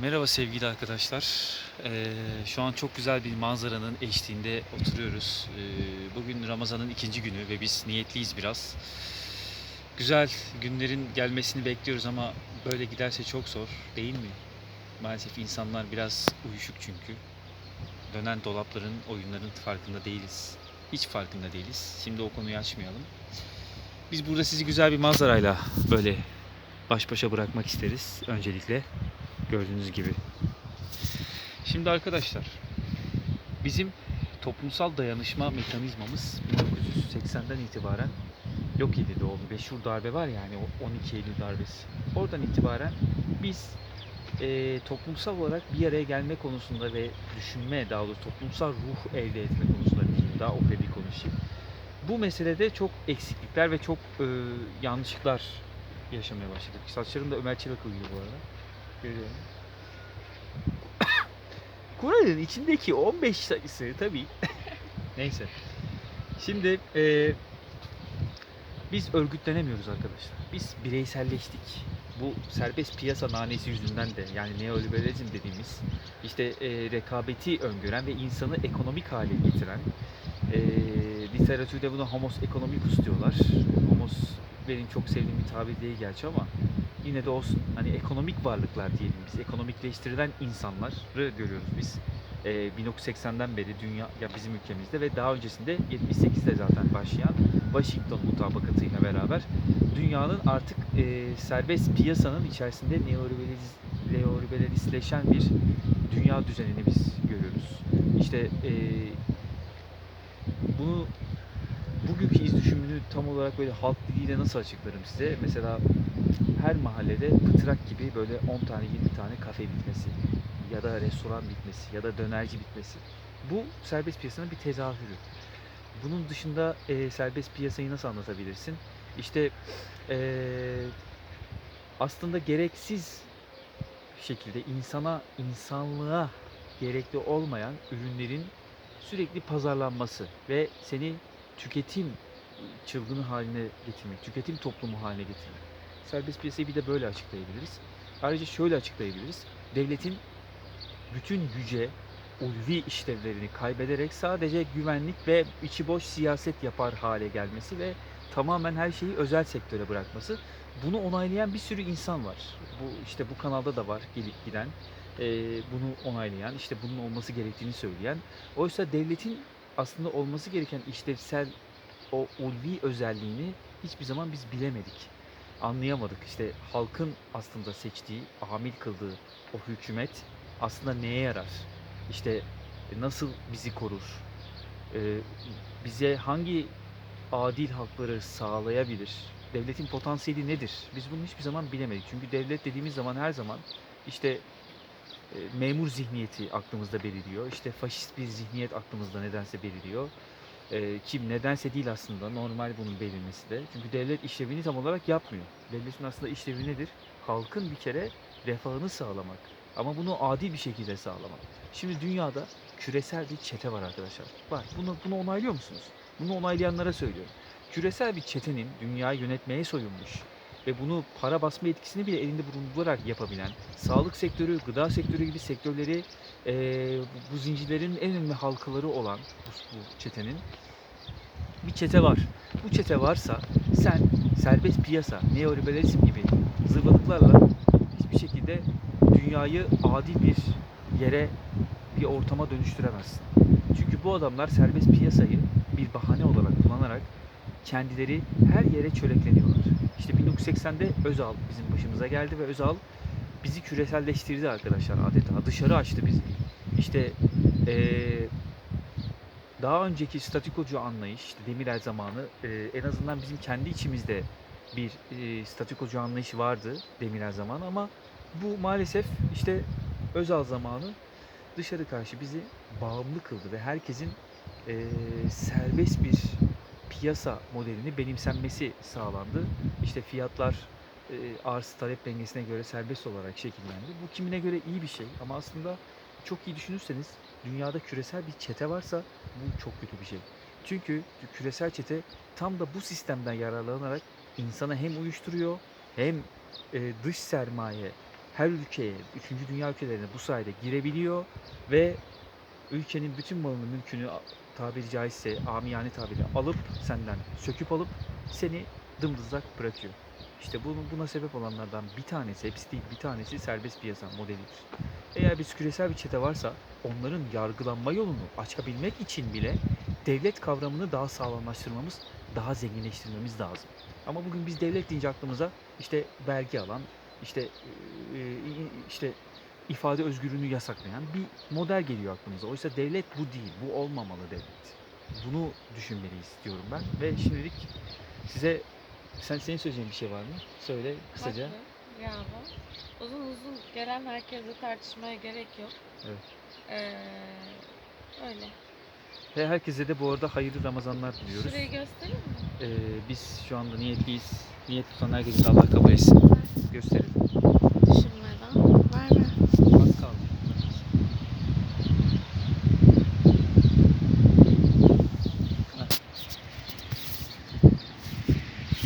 Merhaba sevgili arkadaşlar. Ee, şu an çok güzel bir manzaranın eşliğinde oturuyoruz. Ee, bugün Ramazan'ın ikinci günü ve biz niyetliyiz biraz. Güzel günlerin gelmesini bekliyoruz ama böyle giderse çok zor değil mi? Maalesef insanlar biraz uyuşuk çünkü. Dönen dolapların, oyunların farkında değiliz. Hiç farkında değiliz. Şimdi o konuyu açmayalım. Biz burada sizi güzel bir manzarayla böyle baş başa bırakmak isteriz öncelikle. Gördüğünüz gibi. Şimdi arkadaşlar bizim toplumsal dayanışma mekanizmamız 1980'den itibaren yok edildi. O meşhur darbe var yani o 12 Eylül darbesi. Oradan itibaren biz eee, toplumsal olarak bir araya gelme konusunda ve düşünme daha doğrusu toplumsal ruh elde etme konusunda diyeyim daha OP bir konuşayım. Bu meselede çok eksiklikler ve çok eee, yanlışlıklar yaşamaya başladık. Saçlarım da Ömer Çelak uyuyor bu arada. Görüyorum. Kur'an'ın içindeki 15 sayısı tabii. Neyse. Şimdi eee, biz örgütlenemiyoruz arkadaşlar. Biz bireyselleştik. Bu serbest piyasa nanesi yüzünden de yani neoliberalizm dediğimiz işte eee, rekabeti öngören ve insanı ekonomik hale getiren eee literatürde buna homos economicus diyorlar. Homos benim çok sevdiğim bir tabir değil gerçi ama yine de olsun. Hani ekonomik varlıklar diyelim biz. Ekonomikleştirilen insanları görüyoruz biz. Ee, 1980'den beri dünya ya bizim ülkemizde ve daha öncesinde 78'de zaten başlayan Washington mutabakatıyla beraber dünyanın artık e, serbest piyasanın içerisinde neoliberalistleşen bir dünya düzenini biz görüyoruz. İşte e, bunu bugünkü iz düşümünü tam olarak böyle halk diliyle nasıl açıklarım size? Mesela her mahallede pıtrak gibi böyle 10 tane 20 tane kafe bitmesi ya da restoran bitmesi ya da dönerci bitmesi. Bu serbest piyasanın bir tezahürü. Bunun dışında e, serbest piyasayı nasıl anlatabilirsin? İşte e, aslında gereksiz şekilde insana, insanlığa gerekli olmayan ürünlerin sürekli pazarlanması ve seni tüketim çılgını haline getirmek, tüketim toplumu haline getirmek. Serbest piyasayı bir de böyle açıklayabiliriz. Ayrıca şöyle açıklayabiliriz. Devletin bütün güce, ulvi işlevlerini kaybederek sadece güvenlik ve içi boş siyaset yapar hale gelmesi ve tamamen her şeyi özel sektöre bırakması. Bunu onaylayan bir sürü insan var. Bu işte bu kanalda da var gelip giden. eee, bunu onaylayan, işte bunun olması gerektiğini söyleyen. Oysa devletin aslında olması gereken işlevsel o ulvi özelliğini hiçbir zaman biz bilemedik. Anlayamadık. İşte halkın aslında seçtiği, amil kıldığı o hükümet aslında neye yarar? İşte nasıl bizi korur? Ee, bize hangi adil hakları sağlayabilir? Devletin potansiyeli nedir? Biz bunu hiçbir zaman bilemedik. Çünkü devlet dediğimiz zaman her zaman işte memur zihniyeti aklımızda beliriyor. İşte faşist bir zihniyet aklımızda nedense beliriyor. E, kim nedense değil aslında normal bunun belirmesi de. Çünkü devlet işlevini tam olarak yapmıyor. Devletin aslında işlevi nedir? Halkın bir kere refahını sağlamak. Ama bunu adil bir şekilde sağlamak. Şimdi dünyada küresel bir çete var arkadaşlar. Bak bunu, bunu onaylıyor musunuz? Bunu onaylayanlara söylüyorum. Küresel bir çetenin dünyayı yönetmeye soyunmuş ve bunu para basma etkisini bile elinde bulundurarak yapabilen, sağlık sektörü, gıda sektörü gibi sektörleri bu- bu zincirlerin en önemli halkaları olan bu, bu çetenin bir çete var. Bu çete varsa sen serbest piyasa, neoliberalizm gibi zırvalıklarla hiçbir şekilde dünyayı adil bir yere, bir ortama dönüştüremezsin. Çünkü bu adamlar serbest piyasayı bir bahane olarak kullanarak kendileri her yere çörekleniyorlar. İşte 1980'de Özal bizim başımıza geldi ve Özal bizi küreselleştirdi arkadaşlar adeta. Dışarı açtı bizi. İşte eee, daha önceki statikocu anlayış, işte Demirel zamanı eee, en azından bizim kendi içimizde bir eee statikocu anlayış vardı Demirel zamanı ama bu maalesef işte Özal zamanı dışarı karşı bizi bağımlı kıldı ve herkesin eee, serbest bir piyasa modelini benimsenmesi sağlandı. İşte fiyatlar e, arz talep dengesine göre serbest olarak şekillendi. Bu kimine göre iyi bir şey ama aslında çok iyi düşünürseniz dünyada küresel bir çete varsa bu çok kötü bir şey. Çünkü küresel çete tam da bu sistemden yararlanarak insanı hem uyuşturuyor hem e, dış sermaye her ülkeye, 3. dünya ülkelerine bu sayede girebiliyor ve ülkenin bütün malını, mülkünü tabiri caizse amiyane tabiriyle alıp senden söküp alıp seni dımdızlak bırakıyor. İşte bunu, buna sebep olanlardan bir tanesi, hepsi değil bir tanesi serbest piyasa modelidir. Eğer bir küresel bir çete varsa onların yargılanma yolunu açabilmek için bile devlet kavramını daha sağlamlaştırmamız, daha zenginleştirmemiz lazım. Ama bugün biz devlet deyince aklımıza işte vergi alan, işte işte ifade özgürlüğünü yasaklayan bir model geliyor aklımıza. Oysa devlet bu değil, bu olmamalı devlet. Bunu düşünmeliyiz diyorum ben ve şimdilik size sen senin söyleyeceğin bir şey var mı? Söyle kısaca. Haklı. Yani uzun uzun gelen herkese tartışmaya gerek yok. Evet. Ee, öyle. Ve herkese de bu arada hayırlı Ramazanlar diliyoruz. Şurayı göstereyim mi? Ee, biz şu anda niyetliyiz. Niyet tutan herkesin Allah kabul etsin. Gösterelim.